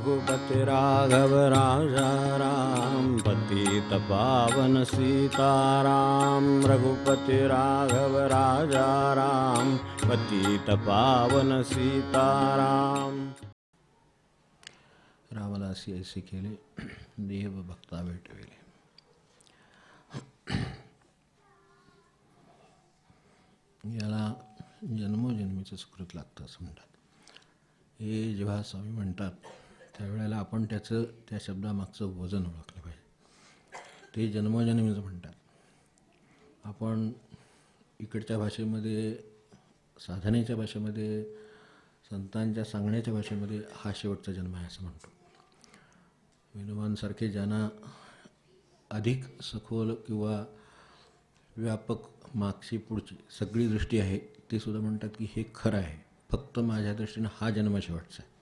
रघुपति राघव राजा राम पतित पावन सीताराम। रघुपति राघव राजा राम पतित पावन सीताराम। रामाला असे ऐसे केले देव भक्ता भेटविले याला जन्मोजन्मीचं सुकृत लागतं असं म्हणतात. हे जेव्हा स्वामी म्हणतात त्यावेळेला आपण त्याचं त्या शब्दामागचं वजन ओळखलं पाहिजे. ते जन्मजन्मीच म्हणतात. आपण इकडच्या भाषेमध्ये साधनेच्या भाषेमध्ये संतांच्या सांगण्याच्या भाषेमध्ये हा शेवटचा जन्म आहे असं म्हणतो. विनोबांसारखे ज्यांना अधिक सखोल किंवा व्यापक मागची पुढची सगळी दृष्टी आहे ते सुद्धा म्हणतात की हे खरं आहे. फक्त माझ्या दृष्टीनं हा जन्म शेवटचा आहे.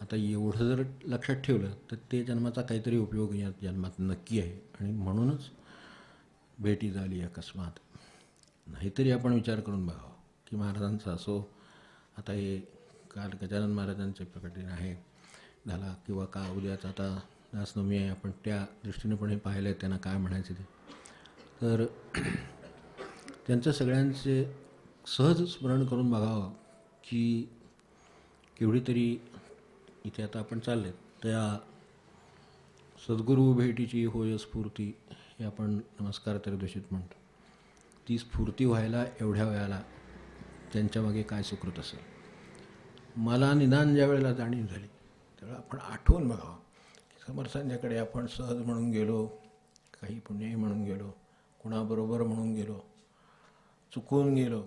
आता एवढं जर लक्षात ठेवलं तर ते जन्माचा काहीतरी उपयोग या जन्मात नक्की आहे. आणि म्हणूनच भेटी झाली अकस्मात. नाहीतरी आपण विचार करून बघावं की महाराजांचं असो आता हे काल गजानन महाराजांचे प्रकटन आहे झाला किंवा का उद्याच आता दासनवमी आहे आपण त्या दृष्टीने पण हे पाहिलं आहे त्यांना काय म्हणायचे ते. तर त्यांचं सगळ्यांचे सहज स्मरण करून बघावं की केवढी तरी इथे आता आपण चालले त्या सद्गुरू भेटीची होय स्फूर्ती हे आपण नमस्कार त्रयोदशीत म्हणतो. ती स्फूर्ती व्हायला एवढ्या वेळाला त्यांच्यामागे काय सुकृत असेल? मला निदान ज्या वेळेला जाणीव झाली त्यावेळेला आपण आठवून बघावं. समर्थांच्याकडे आपण सहज म्हणून गेलो काही पुण्याही म्हणून गेलो कुणाबरोबर म्हणून गेलो चुकून गेलो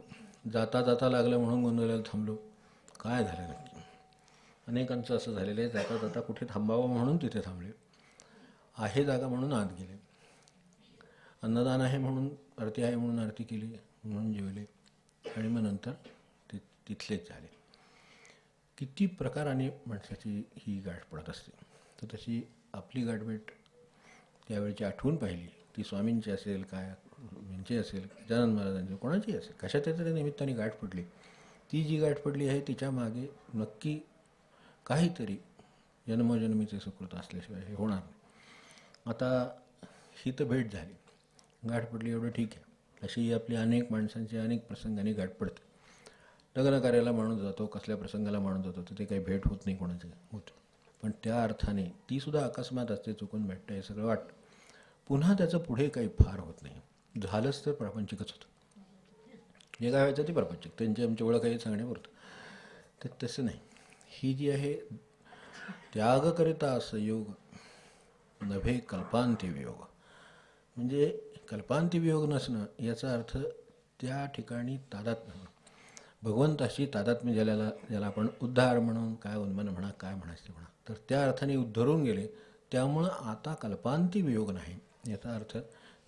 जाता जाता लागलं म्हणून गोंधळायला थांबलो. काय झालं नक्की? अनेकांचं असं झालेलं आहे जाता जाता कुठे थांबावं म्हणून तिथे थांबले. आहे जागा म्हणून आत गेले. अन्नदान आहे म्हणून आरती आहे म्हणून आरती केली म्हणून जेवले. आणि मग नंतर ते तिथलेच झाले. किती प्रकाराने माणसाची ही गाठ पडत असते. तर तशी आपली गाठभेट त्यावेळची आठवून पाहिली. ती स्वामींची असेल काय यांची असेल गजानन महाराजांची कोणाची असेल. कशाच्या तरी निमित्ताने गाठ पडली. ती जी गाठ पडली आहे तिच्यामागे नक्की काहीतरी जन्मजन्मीचे सुकृत असल्याशिवाय हे होणार नाही. आता ही तर भेट झाली. गाठ पडली एवढं ठीक आहे. अशी आपली अनेक माणसांची अनेक प्रसंगाने गाठ पडते. लग्न कार्याला माणूस जातो कसल्या प्रसंगाला माणूस जातो तर ते काही भेट होत नाही कोणाची होत. पण त्या अर्थाने तीसुद्धा अकस्मात असते चुकून भेटतं हे सगळं वाटतं. पुन्हा त्याचं पुढे काही फार होत नाही. झालंच तर प्रापंचिकच होतं. जे काय व्हायचं ते प्रापंचिक. त्यांची आमची ओळख काही सांगण्यापुरतं. तर तसं नाही. ही जी आहे त्यागकरिता संयोग नव्हे कल्पांतिवियोग. म्हणजे कल्पांतिवियोग नसणं याचा अर्थ त्या ठिकाणी तादात्म्य. भगवंताशी तादात्म्य झाल्याला ज्याला आपण उद्धार म्हणून काय उन्मन म्हणा काय म्हणायचं म्हणा तर त्या अर्थाने उद्धरून गेले त्यामुळं आता कल्पांतिवियोग नाही. याचा अर्थ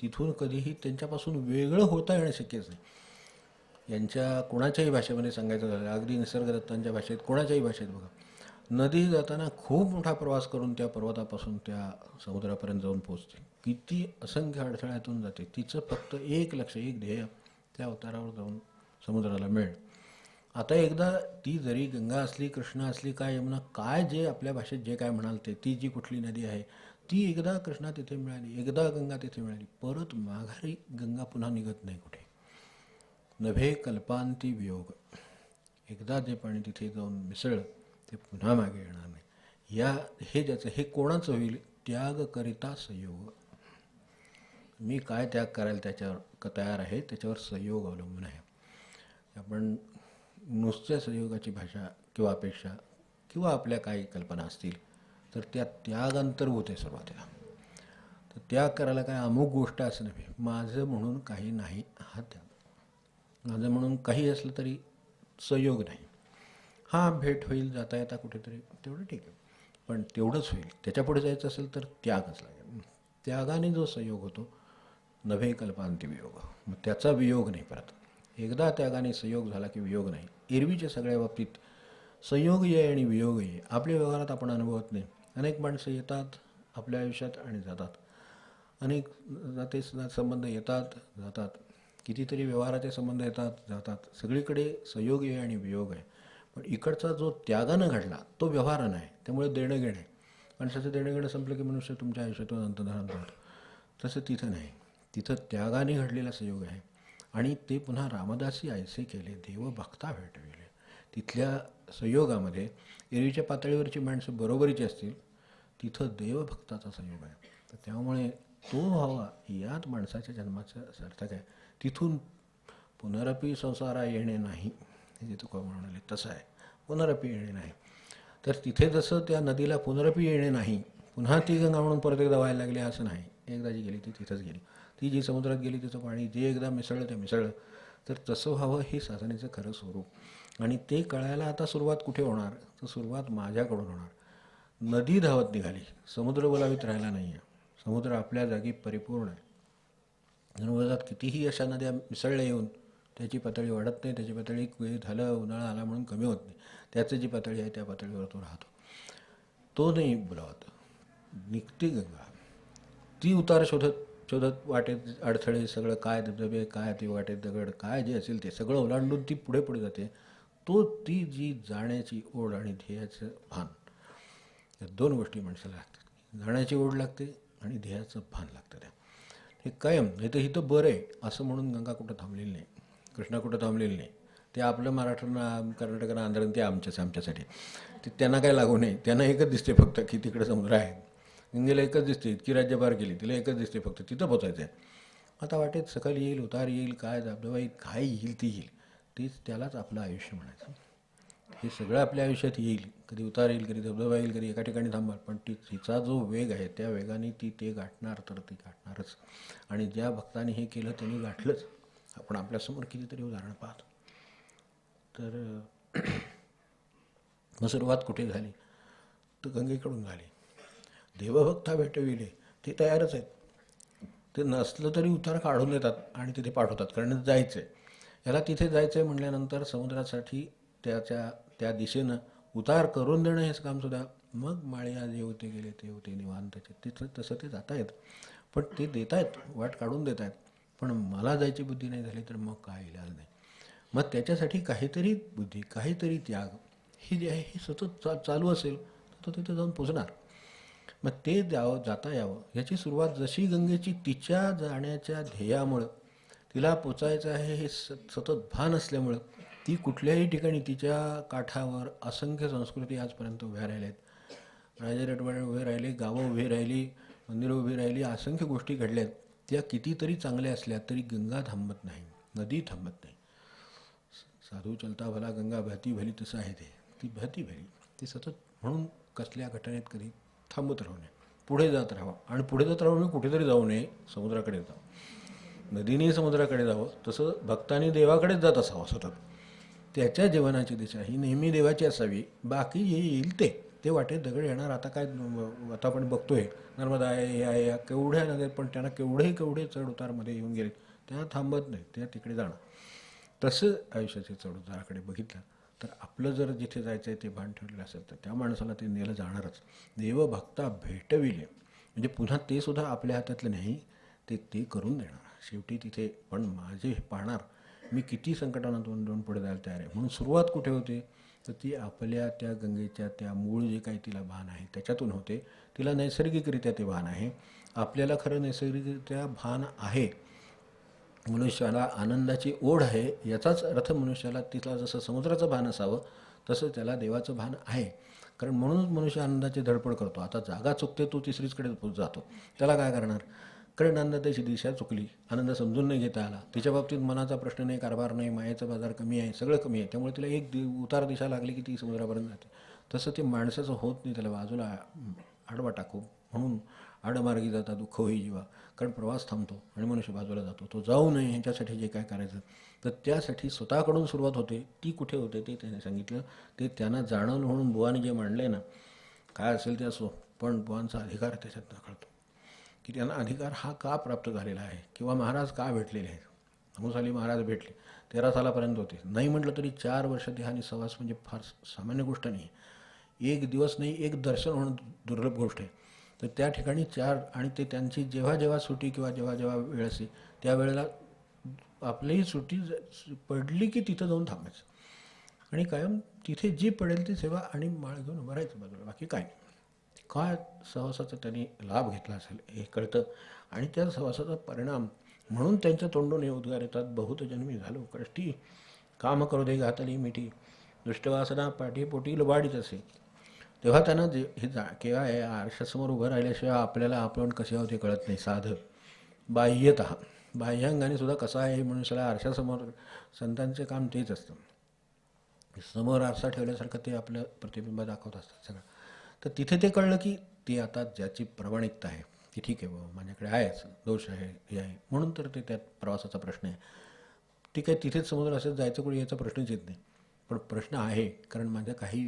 तिथून कधीही त्यांच्यापासून वेगळं होता येणं शक्यच नाही. यांच्या कोणाच्याही भाषेमध्ये सांगायचं झालं अगदी निसर्गदत्तांच्या भाषेत कोणाच्याही भाषेत बघा. नदी जाताना खूप मोठा प्रवास करून त्या पर्वतापासून त्या समुद्रापर्यंत जाऊन पोचते किती असंख्य अडथळ्यातून जाते. तिचं फक्त एक लक्ष एक ध्येय त्या अवतारावर जाऊन समुद्राला मिळेल. आता एकदा ती जरी गंगा असली कृष्णा असली काय यमुना काय जे आपल्या भाषेत जे काय म्हणाल ते ती जी कुठली नदी आहे ती एकदा कृष्णा तिथे मिळाली एकदा गंगा तिथे मिळाली परत माघारी गंगा पुन्हा निघत नाही कुठे. नभे कल्पांती वियोग. एकदा जे पाणी तिथे जाऊन मिसळलं ते पुन्हा मागे येणार नाही. या हे ज्याचं हे कोणाचं होईल? त्याग करिता संयोग. मी काय त्याग करायला त्याच्यावर क तयार आहे? त्याच्यावर संयोग अवलंबून आहे. आपण नुसत्या संयोगाची भाषा किंवा अपेक्षा किंवा आपल्या काही कल्पना असतील तर त्या त्याग अंतर्भूत आहे सुरुवातीला तर त्याग करायला काय अमुक गोष्ट असं नव्हे. माझं म्हणून काही नाही. हा त्याग. माझं म्हणून काही असलं तरी सहयोग नाही. हा भेट होईल जाता येता कुठेतरी तेवढं ठीक आहे. पण तेवढंच होईल. त्याच्यापुढे जायचं असेल तर त्यागच लागेल. त्यागाने जो संयोग होतो नव्हे कल्पांती वियोग. मग त्याचा वियोग नाही परत. एकदा त्यागाने संयोग झाला की वियोग नाही. एरवीच्या सगळ्या बाबतीत संयोग ये आणि वियोग ये. आपल्या व्यवहारात आपण अनुभवत नाही. अनेक माणसं येतात आपल्या आयुष्यात आणि जातात. अनेक नाते संबंध येतात जातात. कितीतरी व्यवहाराचे संबंध येतात जातात. सगळीकडे संयोग आहे आणि वियोग आहे. पण इकडचा जो त्यागानं घडला तो व्यवहारानं आहे. त्यामुळे देणं घेणं आहे. माणसाचं देणं घेणं संपलं की मनुष्य तुमच्या आयुष्यातून अंतधारण होतो तसं तिथं नाही. तिथं त्यागाने घडलेला संयोग आहे. आणि ते पुन्हा रामदासी ऐसे केले देवभक्ता भेटविले. तिथल्या संयोगामध्ये एरवीच्या पातळीवरची माणसं बरोबरीची असतील तिथं देवभक्ताचा संयोग आहे. तर त्यामुळे तो व्हावा यात माणसाच्या जन्माचं सार्थक आहे. तिथून पुनरपी संसारा येणे नाही हे जे तुका म्हणाले तसं आहे. पुनरपी येणे नाही. तर तिथे जसं त्या नदीला पुनरपी येणे नाही पुन्हा ती गंगा म्हणून परत एकदा व्हायला लागली असं नाही. एकदा जी गेली ती तिथंच गेली. ती जी समुद्रात गेली तिचं पाणी जे एकदा मिसळलं ते मिसळलं. तर तसं व्हावं हे साधनेचं खरं स्वरूप. आणि ते कळायला आता सुरुवात कुठे होणार? तर सुरुवात माझ्याकडून होणार. नदी धावत निघाली. समुद्र बोलावीत राहिला नाही आहे समुद्र आपल्या जागी परिपूर्ण आहे. धनुर्वादात कितीही अशा नद्या मिसळल्या येऊन त्याची पातळी वाढत नाही त्याची पातळी वेळ झालं उन्हाळा आला म्हणून कमी होत नाही. त्याचं जी पातळी आहे त्या पातळीवर तो राहतो. तो नाही बोलावत. निघते गंगा. ती उतार शोधत शोधत वाटेत अडथळे सगळं काय धबधबे काय ते वाटेत दगड काय जे असेल ते सगळं ओलांडून ती पुढे पुढे जाते. तो ती जी जाण्याची ओढ आणि ध्येयाचं भान. या दोन गोष्टी माणसाला लागतात. जाण्याची ओढ लागते आणि ध्येयाचं भान लागतं त्या. हे कायम नाही तर हिथं बरं आहे असं म्हणून गंगा कुठं थांबलेली नाही कृष्णा कुठं थांबलेली नाही. ते आपलं महाराष्ट्रानं कर्नाटकानं आंध्रानं ते आमच्याच आमच्यासाठी. ते त्यांना काय लागू नाही त्यांना एकच दिसते फक्त की तिकडे समुद्र आहे. गंगेला एकच दिसते इतकी राज्य पार केली तिला एकच दिसते फक्त तिथं पोचायचं आहे. आता वाटेत सकाळी येईल उतार येईल काय धबधबा येईल काय येईल ती येईल. तीच त्यालाच आपलं आयुष्य म्हणायचं. हे सगळं आपल्या आयुष्यात येईल. कधी उतार येईल कधी धबधबा येईल कधी एका ठिकाणी थांबाल पण ती तिचा जो वेग आहे त्या वेगाने ती ते गाठणार तर ती गाठणारच. आणि ज्या भक्ताने हे केलं त्यांनी गाठलंच. आपण आपल्यासमोर कितीतरी उदाहरणं पाहतो. तर मग सुरुवात कुठे झाली? तर गंगेकडून झाली. देवभक्ता भेटविले. ते तयारच आहेत. ते नसलं तरी उतार काढून येतात आणि तिथे पाठवतात. कारण जायचं आहे याला तिथे जायचं आहे म्हटल्यानंतर समुद्रासाठी त्याच्या त्या दिशेनं उतार करून देणं हेच कामसुद्धा मग माळ्या जे होते गेले ते होते निवांतचे तिथं तसं ते जात आहेत. पण ते देत आहेत वाट काढून देत आहेत. पण मला जायची बुद्धी नाही झाली तर मग काय इलाज नाही. मग त्याच्यासाठी काहीतरी बुद्धी काहीतरी त्याग हे जे आहे हे सतत चा चालू असेल तर तो तिथे जाऊन पोचणार. मग ते द्यावं जाता यावं. याची सुरुवात जशी गंगेची तिच्या जाण्याच्या ध्येयामुळं तिला पोचायचं आहे हे स सतत भान असल्यामुळं ती कुठल्याही ठिकाणी तिच्या काठावर असंख्य संस्कृती आजपर्यंत उभ्या राहिल्या आहेत राजे रटवाडे उभे राहिले गावं उभी राहिली मंदिरं उभी राहिली असंख्य गोष्टी घडल्या आहेत त्या कितीतरी चांगल्या असल्या तरी गंगा थांबत नाही नदी थांबत नाही. साधू चलता भला गंगा भाती भली तसं आहे ते. ती भाती भली. ती सतत म्हणून कसल्या घटनेत कधी थांबत राहू नये. पुढे जात राहावं. आणि पुढे जात राहून कुठेतरी जाऊ नये समुद्राकडे जावं. नदीने समुद्राकडे जावं तसं भक्तांनी देवाकडेच जात असावं सतत. त्याच्या जीवनाची दिशा ही नेहमी देवाची असावी. बाकी हे येईल ते. ते वाटेत दगड येणार. आता काय आता आपण बघतोय नर्मदा आहे हे आहे या केवढ्या नद्या पण त्यांना केवढे केवढे चढउतारमध्ये येऊन गेले त्या थांबत नाही. त्या तिकडे जाणं तसं आयुष्याचे चढउताराकडे बघितलं तर आपलं जर जिथे जायचं आहे ते भान ठेवलेलं असेल तर त्या माणसाला ते नेलं जाणारच. देवभक्ता भेटविले. म्हणजे पुन्हा ते सुद्धा आपल्या हातातलं नाही ते ते करून देणार. शेवटी तिथे पण माझे पाहणार मी किती संकटांना दोन दोन पुढे जायला तयार आहे. म्हणून सुरुवात कुठे होते? तर ती आपल्या त्या गंगेच्या त्या मूळ जे काही तिला भान आहे त्याच्यातून होते. तिला नैसर्गिकरित्या ते भान आहे. आपल्याला खरं नैसर्गिकरित्या भान आहे. मनुष्याला आनंदाची ओढ आहे याचाच अर्थ मनुष्याला तिथला जसं समुद्राचं भान असावं तसं त्याला देवाचं भान आहे. कारण म्हणूनच मनुष्य आनंदाची धडपड करतो. आता जागा चुकते तो तिसरीचकडे जातो. त्याला काय करणार? कारण आनंदाची दिशा चुकली. आनंद समजून नाही घेता आला. तिच्या बाबतीत मनाचा प्रश्न नाही कारभार नाही मायेचा बाजार कमी आहे सगळं कमी आहे. त्यामुळे तिला एक दि उतार दिशा लागली की ती समुद्रापर्यंत जाते. तसं ते माणसाचं होत नाही त्याला बाजूला आडवा टाकू. म्हणून आडमार्गी जाता दुःख होई जीवा. कारण प्रवास थांबतो आणि मनुष्य बाजूला जातो. तो जाऊ नये ह्याच्यासाठी जे काय करायचं. तर त्यासाठी स्वतःकडून सुरुवात होते. ती कुठे होते ते त्याने सांगितलं. ते त्यांना जाणवलं म्हणून बुवाने जे मांडले ना काय असेल ते असो. पण बुवांचा अधिकार त्याच्यात कळतो की त्यांना अधिकार हा का प्राप्त झालेला आहे? किंवा महाराज का भेटलेले आहेत? अमुसाली महाराज भेटले. तेरा सालापर्यंत होते. नाही म्हटलं तरी चार वर्ष देहाने सहवास म्हणजे फार सामान्य गोष्ट नाही. एक दिवस नाही एक दर्शन होणं दुर्लभ गोष्ट आहे. तर त्या ठिकाणी चार आणि ते त्यांची जेव्हा जेव्हा सुटी किंवा जेव्हा जेव्हा वेळ असते त्यावेळेला आपलीही सुटी पडली की तिथं जाऊन थांबायचं. आणि कायम तिथे जी पडेल ती सेवा आणि माळ घेऊन उभं राहायचं बाजूला. बाकी काय नाही. काय सहवासाचा त्यांनी लाभ घेतला असेल हे कळतं. आणि त्या सहवासाचा परिणाम म्हणून त्यांच्या तोंडून हे उद्गार येतात बहुत जन्मी झालो कष्टी काम करू दे घातली मिठी दुष्टवासना पाठीपोटी लबाडीत असे. तेव्हा त्यांना जे हे जा केव्हा आहे आरशासमोर उभं राहिल्याशिवाय आपल्याला आपण कसे आहोत हे कळत नाही. साधं बाह्यत बाह्यांगाने सुद्धा कसा आहे हे मनुष्याला आरशासमोर संतांचे काम तेच असतं. समोर आरसा ठेवल्यासारखं ते आपलं प्रतिबिंब दाखवत असतात सगळं. तर तिथे ते कळलं की ती आता ज्याची प्रामाणिकता आहे की ठीक आहे बाबा माझ्याकडे आहेच दोष आहे हे आहे. म्हणून तर ते त्यात प्रवासाचा प्रश्न आहे. ठीक काय तिथेच समुद्र असेच जायचं कुठे याचा प्रश्नच येत नाही. पण प्रश्न आहे कारण माझा काही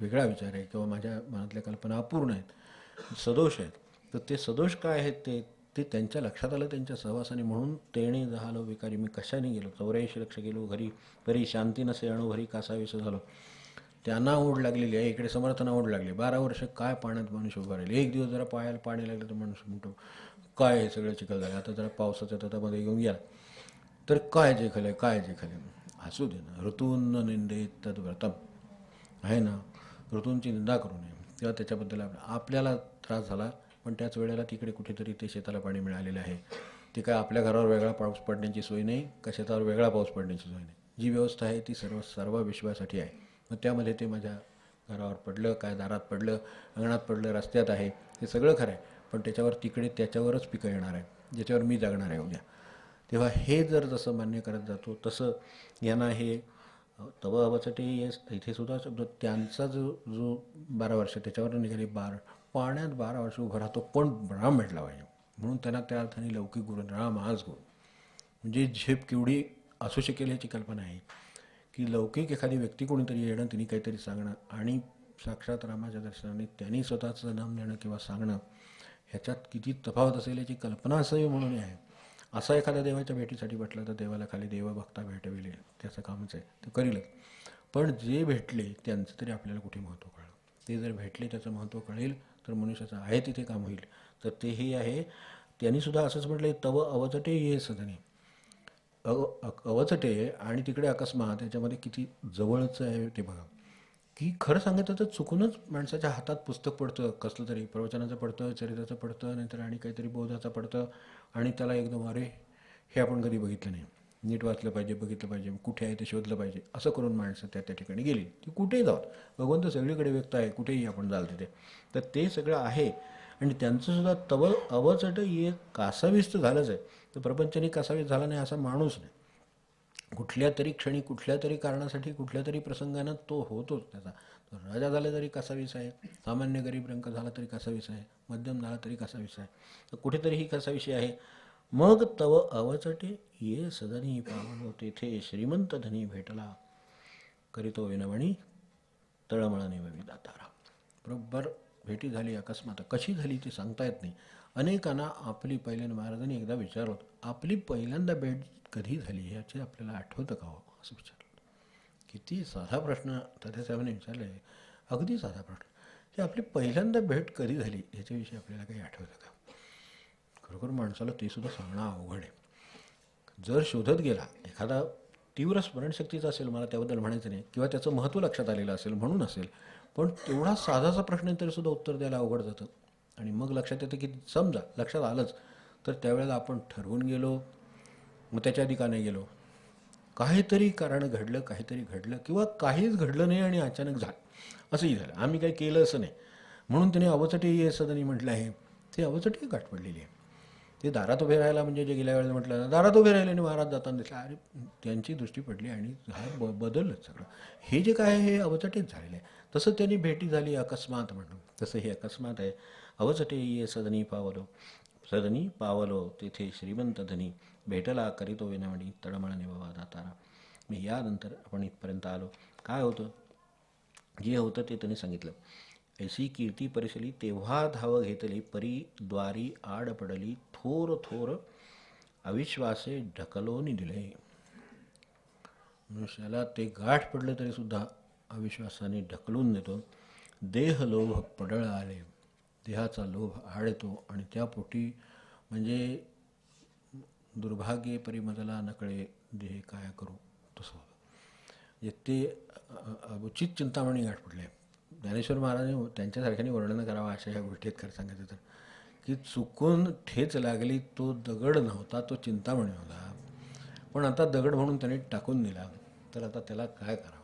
वेगळा विचार आहे किंवा माझ्या मनातल्या कल्पना अपूर्ण आहेत सदोष आहेत. तर ते सदोष काय आहेत ते ते त्यांच्या लक्षात आलं त्यांच्या सहवासाने म्हणून तेणे झालो विकारी मी कशाने गेलो? चौऱ्याऐंशी लक्ष गेलो घरी घरी शांती नसे अणू घरी कासावीस झालो. त्यांना ओढ लागलेली आहे इकडे समर्थना ओढ लागली बारा वर्ष काय पाण्यात मनुष्य उभा राहिले? एक दिवस जरा पायाला पाणी लागलं तर मनुष्य म्हणतो काय हे सगळं चिखल झालं? आता जरा पावसाच्या तटामध्ये घेऊन गेला. तर काय जे खाले काय जे खाले असू दे ना. ऋतून निंदे तद्व्रतम आहे ना? ऋतूंची निंदा करू नये. किंवा त्याच्याबद्दल आपल्या आपल्याला त्रास झाला पण त्याच वेळेला तिकडे कुठेतरी ते शेताला पाणी मिळालेलं आहे. ते काय आपल्या घरावर वेगळा पाऊस पडण्याची सोय नाही? का शेतावर वेगळा पाऊस पडण्याची सोय नाही? जी व्यवस्था आहे ती सर्व सर्व विश्वासाठी आहे. मग त्यामध्ये ते माझ्या घरावर पडलं काय दारात पडलं अंगणात पडलं रस्त्यात आहे हे सगळं खरं आहे. पण त्याच्यावर तिकडे त्याच्यावरच पिकं येणार आहे ज्याच्यावर मी जगणार आहे उद्या. तेव्हा हे जर जसं मान्य करत जातो तसं यांना हे तव येस इथे सुद्धा शब्द त्यांचा जो जो बारा वर्ष त्याच्यावर निघाली बार पाण्यात बारा वर्ष उभं राहतो पण राम भेटला पाहिजे? म्हणून त्यांना त्या अर्थाने लौकिक गुरु राम आज गुरु. म्हणजे झेप केवढी असू शकेल याची कल्पना आहे. की लौकिक एखादी व्यक्ती कोणीतरी येणं तिने काहीतरी सांगणं आणि साक्षात रामाच्या दर्शनाने त्यांनी स्वतःचं नाम देणं किंवा सांगणं ह्याच्यात किती तफावत असेल याची कल्पना असावी म्हणून आहे. असा एखाद्या देवाच्या भेटीसाठी भेटला तर देवाला खाली देवभक्ता भेटविले त्याचं कामच आहे ते करीलच पण जे भेटले त्यांचं तरी आपल्याला कुठे महत्त्व कळलं? ते जर भेटले त्याचं महत्त्व कळेल तर मनुष्याचं आहे तिथे काम होईल. तर तेही आहे. त्यांनीसुद्धा असंच म्हटलं तव अवतटे ये सदनी. अव अवचटे आणि तिकडे अकस्मात त्याच्यामध्ये किती जवळचं आहे ते बघा. की खरं सांगायचं तर चुकूनच माणसाच्या हातात पुस्तक पडतं कसलं तरी प्रवचनाचं पडतं चरित्राचं पडतं नाहीतर आणि काहीतरी बोधाचं पडतं आणि त्याला एकदम अरे हे आपण कधी बघितलं नाही. नीट वाचलं पाहिजे बघितलं पाहिजे कुठे आहे ते शोधलं पाहिजे. असं करून माणसं त्या त्या ठिकाणी गेली. ती कुठेही जाऊ भगवंत सगळीकडे व्यक्त आहे कुठेही आपण जाल तिथे. तर ते सगळं आहे आणि त्यांचंसुद्धा तबल अवचट ये कासाविस्त झालंच आहे. तर प्रपंचनी कासावीस झाला नाही असा माणूस नाही. कुठल्या तरी क्षणी कुठल्या तरी कारणासाठी कुठल्या तरी प्रसंगानं तो होतोच त्याचा. तो राजा झाला तरी कसावीस आहे सामान्य गरीब रंग झाला तरी कसावीस आहे मध्यम झाला तरी कसावीस आहे तर कुठेतरी ही कसाविषयी आहे. मग तव अवचटे ये सदनी होते तेथे श्रीमंत धनी भेटला. करीतो विनवणी तळमळाने दातारा बरोबर भेटी झाली अकस्मात. कशी झाली ती सांगता येत नाही. अनेकांना आपली पहिल्यांदा महाराजांनी एकदा विचारलं आपली पहिल्यांदा भेट कधी झाली याचे आपल्याला आठवतं का हो? असं विचारलं. किती साधा प्रश्न. तात्यासाहेबांनी विचारले आहे अगदी साधा प्रश्न. की आपली पहिल्यांदा भेट कधी झाली याच्याविषयी आपल्याला काही आठवतं का? खरोखर माणसाला ते सुद्धा सांगणं अवघड आहे. जर शोधत गेला एखादा तीव्र स्मरणशक्तीचा असेल मला त्याबद्दल म्हणायचं नाही किंवा त्याचं महत्त्व लक्षात आलेलं असेल म्हणून असेल पण तेवढा साधासा प्रश्न तरीसुद्धा तरी सुद्धा उत्तर द्यायला अवघड जातं. आणि मग लक्षात येतं की समजा लक्षात आलंच तर त्यावेळेला आपण ठरवून गेलो मग त्याच्या ठिकाणी गेलो? काहीतरी कारण घडलं काहीतरी घडलं किंवा काहीच घडलं नाही आणि अचानक झालं. असंही झालं. आम्ही काही केलं असं नाही. म्हणून त्याने अवचटी सदनी म्हटलं आहे. ते अवचटी गाठ पडलेली आहे. ते दारात उभे राहायला म्हणजे जे गेल्या वेळेला म्हटलं दारात उभे राहिले आणि महाराज जाताना दिसला अरे त्यांची दृष्टी पडली आणि ब बदललं सगळं. हे जे काय आहे हे अवचटीत झालेलं आहे. तसं त्यांनी भेटी झाली अकस्मात म्हणून. तसं हे अकस्मात आहे. अवचटे ये सदनी पावलो। सदनी पावलो तेथे श्रीमंत धनी भेटला करीतो विनवणी तळमळणे बाबा दातारा। मी यानंतर आपण इथपर्यंत आलो। काय होतं? जे होतं ते त्यांनी सांगितलं। ऐशी कीर्ती परिसली तेव्हा धाव घेतली परी द्वारी आड पडली थोर थोर अविश्वासे ढकलोनी दिले। मनुष्याला ते गाठ पडलं तरी सुद्धा अविश्वासाने ढकलून देतो। देह लोभ पडळ आले देहाचा लोभ आळतो आणि त्या पोटी म्हणजे दुर्भाग्ये परिमदला नकळे देह काय करू. तसं होतं. म्हणजे ते उचित चिंतामणी गाठ पडले ज्ञानेश्वर महाराजांनी त्यांच्यासारख्याने वर्णन करावं अशा ह्या गोष्टी आहेत खरं सांगायचं तर. की चुकून ठेच लागली तो दगड नव्हता तो चिंतामणी होता. पण आता दगड म्हणून त्यांनी टाकून दिला तर आता त्याला काय करावं?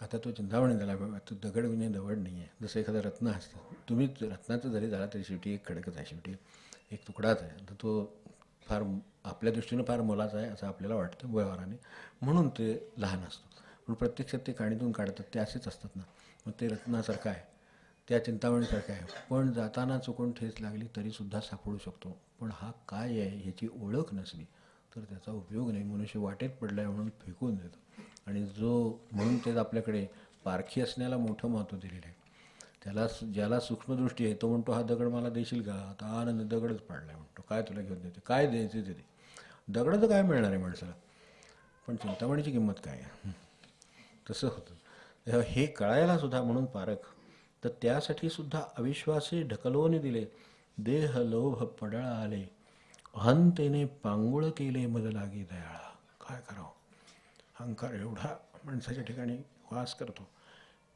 आता तो चिंतावणी झाला तो दगड म्हणजे दगड नाही आहे जसं एखादं रत्न असतं. तुम्ही रत्नाचं जरी झाला तरी शेवटी एक खडकच आहे. शेवटी एक तुकडाच आहे. तर तो फार आपल्या दृष्टीनं फार मोलाचा आहे असं आपल्याला वाटतं व्यवहाराने. म्हणून ते लहान असतं. पण प्रत्यक्षात ते काणीतून काढतात. ते असेच असतात ना. मग ते रत्नासारखं आहे. त्या चिंतावणीसारखं आहे. पण जाताना चुकून ठेच लागली तरीसुद्धा सापडू शकतो. पण हा काय आहे ह्याची ओळख नसली. तर त्याचा उपयोग नाही. मनुष्य वाटेत पडला आहे म्हणून फेकून देतो. आणि जो म्हणून तेच आपल्याकडे पारखी असण्याला मोठं महत्त्व दिलेलं आहे. त्याला ज्याला सूक्ष्मदृष्टी आहे तो म्हणतो हा दगड मला देशील का? आता आनंद दगडच पाडलाय म्हणतो. काय तुला घेऊन देते काय द्यायचे ते दगडं दगडाचं काय मिळणार आहे माणसाला? पण चिंतामणीची किंमत काय आहे? तसं होतं. हे कळायला सुद्धा म्हणून पारख तर त्यासाठी सुद्धा अविश्वासी ढकलवून दिले. देह लोभ पडळा आले. अहंतेने पांगुळ केले मद लागे दयाळा काय करावं अहंकार एवढा माणसाच्या ठिकाणी वास करतो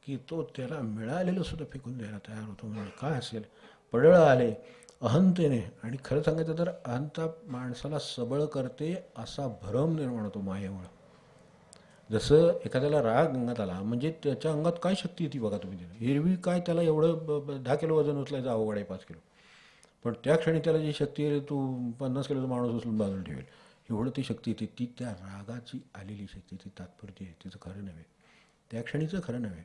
की तो त्याला मिळालेलं सुद्धा फेकून द्यायला तयार होतो म्हणजे काय असेल पडळ आले अहंतेने आणि खरं सांगायचं तर अहंता माणसाला सबळ करते असा भ्रम निर्माण होतो मायेमुळं जसं एखाद्याला राग अंगात आला म्हणजे त्याच्या अंगात काय शक्ती येते बघा तुम्ही तिला हिरवी काय त्याला एवढं ब- दहा किलो वजन उचलायचं अवघड आहे पाच किलो पण त्या क्षणी त्याला जी शक्ती आहे तू पन्नास किलोचा माणूस उचलून बाजूला ठेवेल. एवढं ती शक्ती येते ती त्या रागाची आलेली शक्ती ती तात्पुरती आहे. तिचं खरं नव्हे. त्या क्षणीचं खरं नव्हे.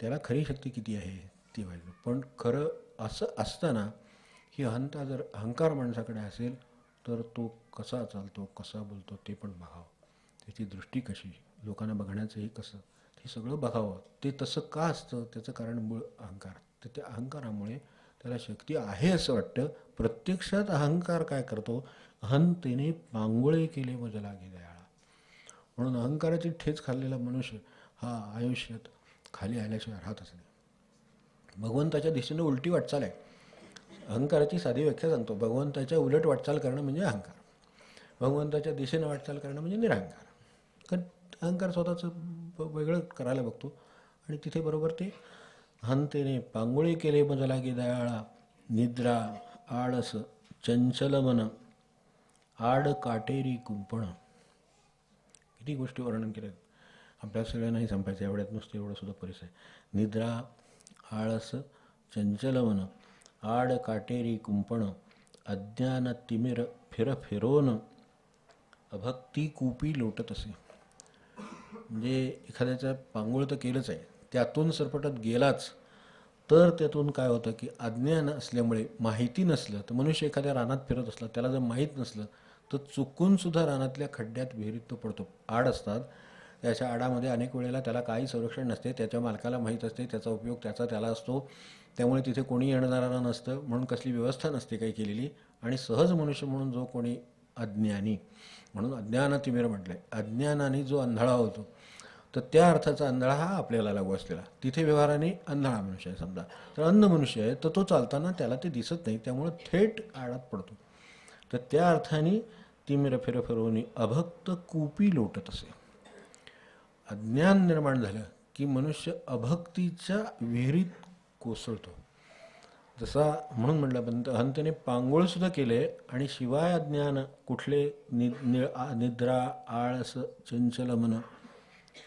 त्याला खरी शक्ती किती आहे ती पाहिजे पण खरं असं असताना ही अहंता जर अहंकार माणसाकडे असेल तर तो कसा चालतो कसा बोलतो ते पण बघावं. त्याची दृष्टी कशी लोकांना बघण्याचंही कसं हे सगळं बघावं. ते तसं का असतं त्याचं कारण मूळ अहंकार. तर त्या अहंकारामुळे त्याला शक्ती आहे असं वाटतं. प्रत्यक्षात अहंकार काय करतो? अहंतेने पांगुळे केले मजला लागे म्हणून अहंकाराची ठेच खाल्लेला मनुष्य हा आयुष्यात खाली आल्याशिवाय राहतच नाही. भगवंताच्या दिशेनं उलटी वाटचाल आहे. अहंकाराची साधी व्याख्या सांगतो. भगवंताच्या उलट वाटचाल करणं म्हणजे अहंकार. भगवंताच्या दिशेनं वाटचाल करणं म्हणजे निरहंकार कारण अहंकार स्वतःचं वेगळं करायला बघतो. आणि तिथे बरोबर ते हंतेने पांगोळी केले मज की दयाळा निद्रा आळस चंचल मन आड काटेरी कुंपण. किती गोष्टी वर्णन केल्या आपल्या सगळ्या नाही संपायचं एवढ्यात नुसतं एवढं सुद्धा परिसर आहे. निद्रा आळस चंचल मन आड काटेरी कुंपण अज्ञान तिमिर फिर फिरोन अभक्ती कूपी लोटत असे. म्हणजे एखाद्याचं पांगुळ तर केलंच आहे. त्यातून सरपटत गेलाच तर त्यातून काय होतं की अज्ञान असल्यामुळे माहिती नसलं तर मनुष्य एखाद्या रानात फिरत असला त्याला जर माहीत नसलं तर चुकूनसुद्धा रानातल्या खड्ड्यात विहिरीत तो पडतो. आड असतात. त्याच्या आडामध्ये अनेक वेळेला त्याला काही संरक्षण नसते त्याच्या मालकाला माहीत असते त्याचा उपयोग त्याचा त्याला असतो. त्यामुळे तिथे कोणी येणारा नसतं म्हणून कसली व्यवस्था नसते काही केलेली. आणि सहज मनुष्य म्हणून जो कोणी अज्ञानी म्हणून अज्ञान म्हटलं आहे अज्ञानाने जो अंधळा होतो तर त्या अर्थाचा अंधळा हा आपल्याला लागू असलेला. तिथे व्यवहाराने अंधळा मनुष्य आहे समजा. तर अंध मनुष्य आहे तर तो चालताना त्याला ते दिसत नाही त्यामुळं थेट आळात पडतो. तर त्या अर्थाने तिमिर फिर फिरवणी अभक्त कूपी लोटत असे. अज्ञान निर्माण झालं की मनुष्य अभक्तीच्या विहिरीत कोसळतो. जसा म्हणून म्हटलं पण पांगोळसुद्धा केले आणि शिवाय अज्ञान कुठले नि निद्रा आळस चंचल मन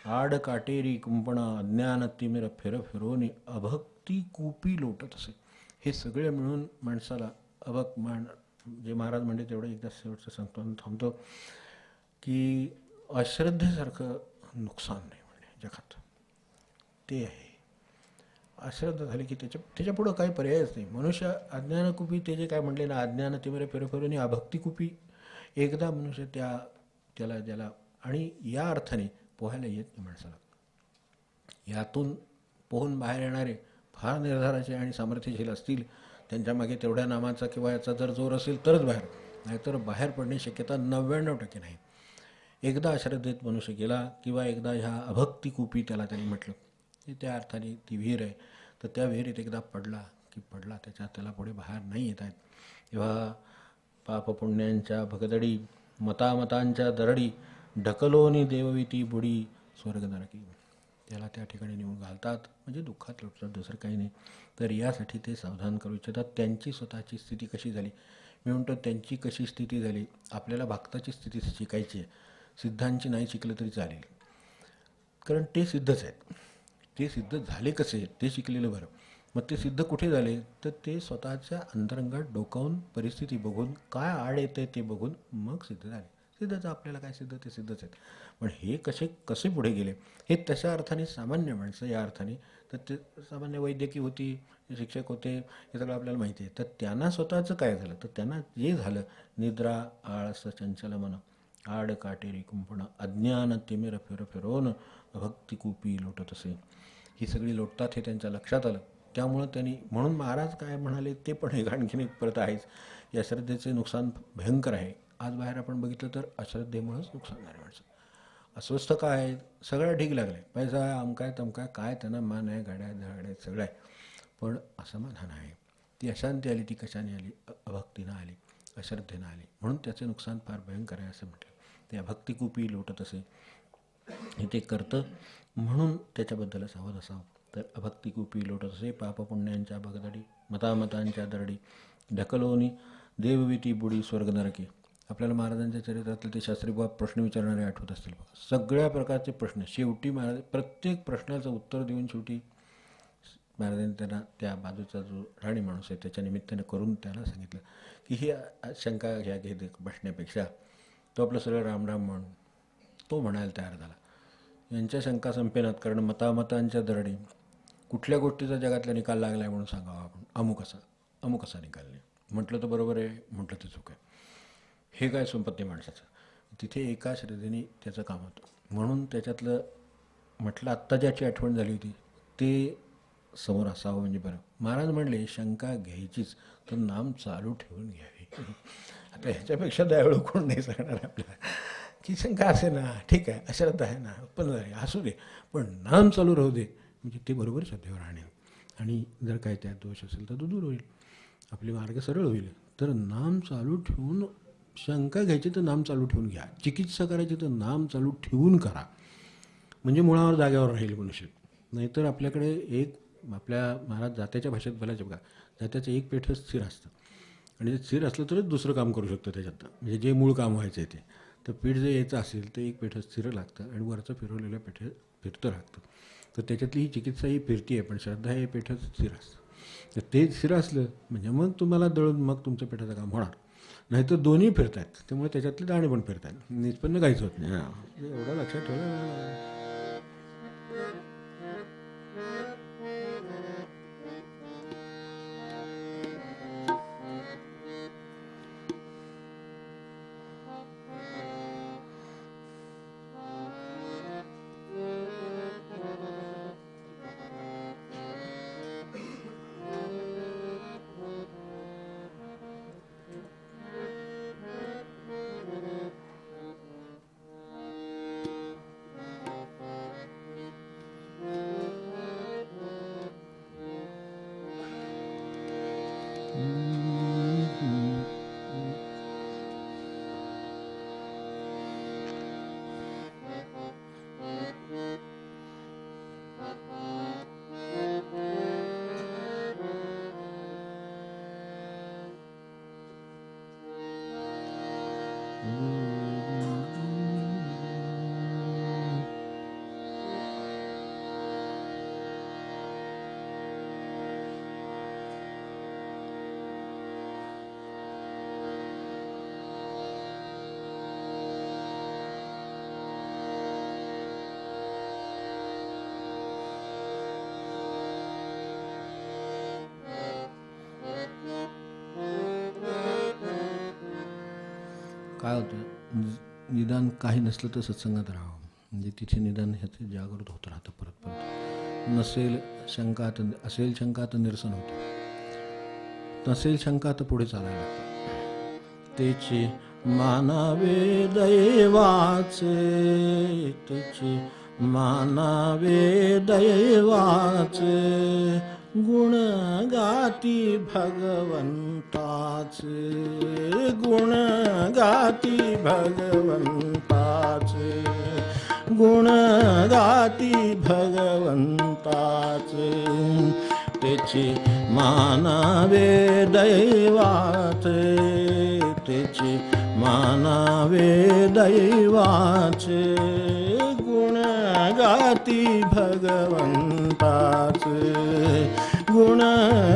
आड काटेरी कुंपणा अज्ञान तिमिर फिर फिरोनी अभक्ती कूपी लोटत असे. हे सगळे मिळून माणसाला अभक मान जे महाराज म्हणजे तेवढं एकदा शेवटचं सांगतो आणि थांबतो की अश्रद्धेसारखं नुकसान नाही म्हणजे जगात. ते आहे. अश्रद्धा झाली की त्याच्या त्याच्यापुढं काही पर्यायच नाही. मनुष्य अज्ञानकुपी ते जे काय म्हटले ना अज्ञान तिमिरे अभक्ती कुपी एकदा मनुष्य त्या त्याला ज्याला आणि या अर्थाने पोहायला येत नाही माणसाला. यातून पोहून बाहेर येणारे फार निर्धाराचे आणि सामर्थ्यशील असतील त्यांच्यामागे तेवढ्या नामाचा किंवा याचा जर जोर असेल तरच बाहेर. नाहीतर बाहेर पडण्याची शक्यता नव्याण्णव टक्के नाही. एकदा अश्रद्धेत मनुष्य गेला किंवा एकदा ह्या अभक्तिकूपी त्याला त्यांनी म्हटलं की त्या अर्थाने ती विहीर आहे तर त्या विहिरीत एकदा पडला की पडला त्याच्या त्याला पुढे बाहेर नाही येत आहेत तेव्हा पापपुण्यांच्या भगदडी मतामतांच्या दरडी ढकलोनी देवविती बुडी स्वर्गनरकी त्याला त्या ठिकाणी नेऊन घालतात. म्हणजे दुःखात लुटतात दुसरं काही नाही. तर यासाठी ते सावधान करू इच्छितात. त्यांची स्वतःची स्थिती कशी झाली? मी म्हणतो त्यांची कशी स्थिती झाली? आपल्याला भक्ताची स्थिती शिकायची आहे. सिद्धांची नाही शिकलं तरी चालेल. कारण ते सिद्धच आहेत. ते सिद्ध झाले कसे? ते शिकलेलं बरं. मग ते सिद्ध कुठे झाले? तर ते स्वतःच्या अंतरंगात डोकावून परिस्थिती बघून काय आड येते ते बघून मग सिद्ध झाले. सिद्धच आपल्याला काय सिद्ध ते सिद्धच आहेत. पण हे कसे कसे पुढे गेले? हे तशा अर्थाने सामान्य माणसं या अर्थाने. तर ते सामान्य वैद्यकीय होती शिक्षक होते हे सगळं आपल्याला माहिती आहे. तर त्यांना स्वतःचं काय झालं? तर त्यांना जे झालं निद्रा आळस चंचल मन आड काटेरी कुंपण अज्ञान तिमिर फिर फिरवून भक्तिकूपी लोटत असे. ही सगळी लोटतात हे त्यांच्या लक्षात आलं. त्यामुळं त्यांनी म्हणून महाराज काय म्हणाले ते पण हे आणखीन एक परत आहेच. या श्रद्धेचे नुकसान भयंकर आहे. आज बाहेर आपण बघितलं तर अश्रद्धेमुळंच नुकसान झालं माणसं. अस्वस्थ काय आहे सगळं ठीक लागलं. आहे पैसा अमकाय तमकाय काय त्यांना मान आहे गाड्या झाड आहेत सगळं आहे. पण असमाधान आहे ती अशांती आली ती कशाने आली? अभक्तीनं आली अश्रद्धेनं आली. म्हणून त्याचे नुकसान फार भयंकर आहे असं म्हटलं. ते अभक्तिकूपी लोटत असे. हे ते करतं. म्हणून त्याच्याबद्दल सावध असावं. तर अभक्तिकूपी लोटत असे. पापपुण्यांच्या भगदडी मतामतांच्या दरडी ढकलोनी देवविती बुडी स्वर्ग नरकी आपल्याला महाराजांच्या चरित्रातले ते शास्त्रीबाब प्रश्न विचारणारे आठवत असतील बघा. सगळ्या प्रकारचे प्रश्न. शेवटी महाराज प्रत्येक प्रश्नाचं उत्तर देऊन शेवटी महाराजांनी त्यांना त्या बाजूचा जो राणी माणूस आहे त्याच्या निमित्ताने करून त्याला सांगितलं की ही शंका ह्या घेत बसण्यापेक्षा. तो आपलं सगळं रामराम म्हणून तो म्हणायला तयार झाला. यांच्या शंका संपेनात कारण मतामतांच्या दरडी कुठल्या गोष्टीचा जगातला निकाल लागला आहे म्हणून सांगावा आपण. अमुक असा अमुक असा निकाल नाही. म्हटलं तर बरोबर आहे म्हटलं तर चूक आहे. हे काय संपत्ती माणसाचं? तिथे एका श्रद्धेने त्याचं काम होतं. म्हणून त्याच्यातलं म्हटलं आत्ता ज्याची आठवण झाली होती ते समोर असावं म्हणजे बरं. महाराज म्हणले शंका घ्यायचीच तर नाम चालू ठेवून घ्यावी. आता ह्याच्यापेक्षा दयाळू कोण नाही सांगणार आपल्याला. की शंका असे ना ठीक आहे अश्रद्धा आहे ना उत्पन्न आहे असू दे पण नाम चालू राहू दे म्हणजे ते बरोबर श्रद्धेवर आणेल. आणि जर काय त्यात दोष असेल तर तो दूर होईल. आपले मार्ग सरळ होईल. तर नाम चालू ठेवून शंका घ्यायची तर नाम चालू ठेवून घ्या. चिकित्सा करायची तर नाम चालू ठेवून करा. म्हणजे मुळावर जाग्यावर राहील मनुष्य. नाहीतर आपल्याकडे एक आपल्या महाराज जात्याच्या भाषेत बोलायचं बघा. जात्याचं एक पेठ स्थिर असतं. आणि ते स्थिर असलं तरच दुसरं काम करू शकतं त्याच्यात. म्हणजे जे मूळ काम व्हायचं आहे ते. तर पीठ जे यायचं असेल ते एक पेठ स्थिर लागतं आणि वरचं फिरवलेलं पेठ फिरतं लागतं तर त्याच्यातली ही चिकित्सा ही फिरती आहे पण श्रद्धा हे पेठच स्थिर असतं. तर ते स्थिर असलं म्हणजे मग तुम्हाला दळून मग तुमचं पेठाचं काम होणार. नाहीतर दोन्ही फिरत आहेत त्यामुळे त्याच्यातले दाणे पण फिरत आहेत निष्पन्न काहीच होत नाही. हां. एवढं लक्षात ठेवलं. काय होतं? निदान काही नसलं तर सत्संगात राहावं. म्हणजे तिथे निदान ह्याचे जागृत होत राहतं परत परत. नसेल शंका तर असेल शंका तर निरसन होतं. नसेल शंका तर पुढे चालायला लागतं. तेचे मानावे दैवाचे तेचे मानावे दैवाचे. गुण गाती भगवंताचे गुण गाती भगवंताचे गुण गाती भगवंताचे त्याची मानावे दैवाचे त्याची मानावे दैवाचे गुण गाती भगवंताचे. गुण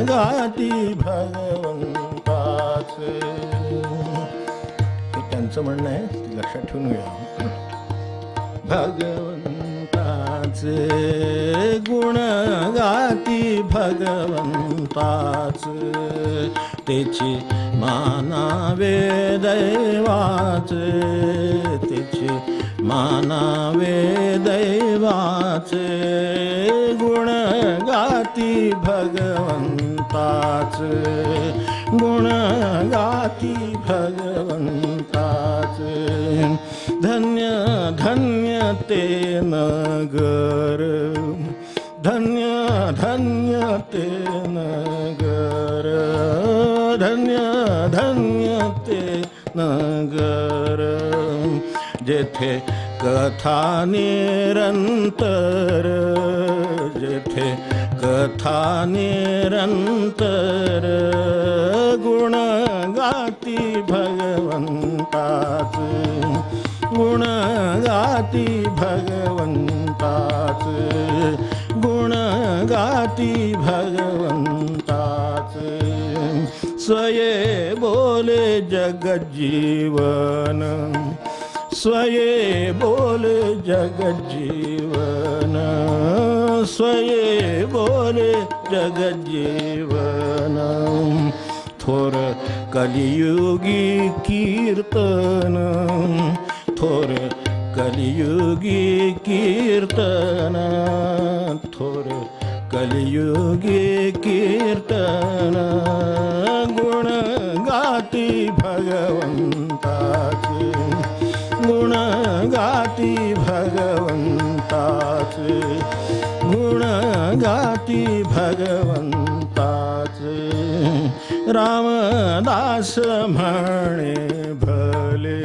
गाती भगवंताचे. हे त्यांचं म्हणणं आहे ते लक्षात ठेवून घ्या. भगवंताचे. गुण गाती भगवंताचे. त्याची मानावे दैवाचे. त्याची मानावे दैवाचे गुण गाती भगवंताच. गुण गाती भगवंताचे. धन्य धन्य ते नगर. धन्य धन्य ते नगर. धन्य धन्य ते नगर. जेथे कथा निरंतर जेथे कथा निरंतर गुण गाती भगवंताचे गुण गाती भगवंताचे गुण गाती भगवंताचे. स्वये बोले जगजीवन स्वये बोले जगज्जीवन स्वये बोले जगज्जीवन थोर कलियुगी कीर्तन थोर कलियुगी कीर्तन थोर कलियुगी कीर्तन भगवंताचे. रामदास म्हणे भले.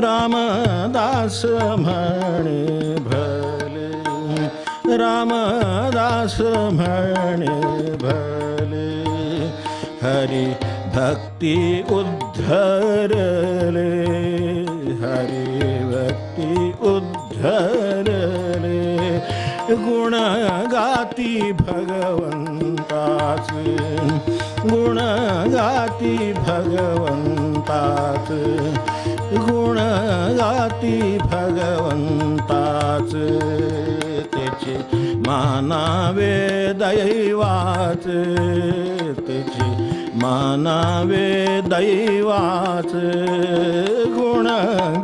रामदास म्हणे भले. रामदास म्हणे भले. हरी भक्ती उद्धरले. हरी भक्ती उद्धरले. गुण भगवंताच गुण गाती भगवंताचे गुण गाती भगवंताचे त्याचे मानावे दैवाच त्याचे मानावे दैवाच गुण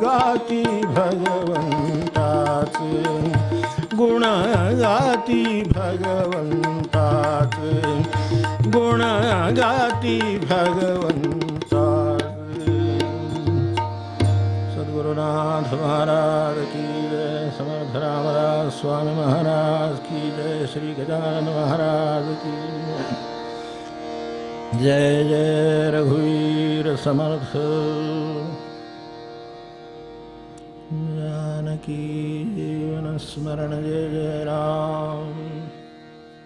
गाती भगवंताचे गुण गाती भगवंतात गुण गाती भगवंतात सद्गुरुनाथ महाराज की जय समर्थ रामराज स्वामी महाराज की जय श्री गजानन महाराज की जय जय रघुवीर समर्थ. जानकी जीवन स्मरण जय जय राम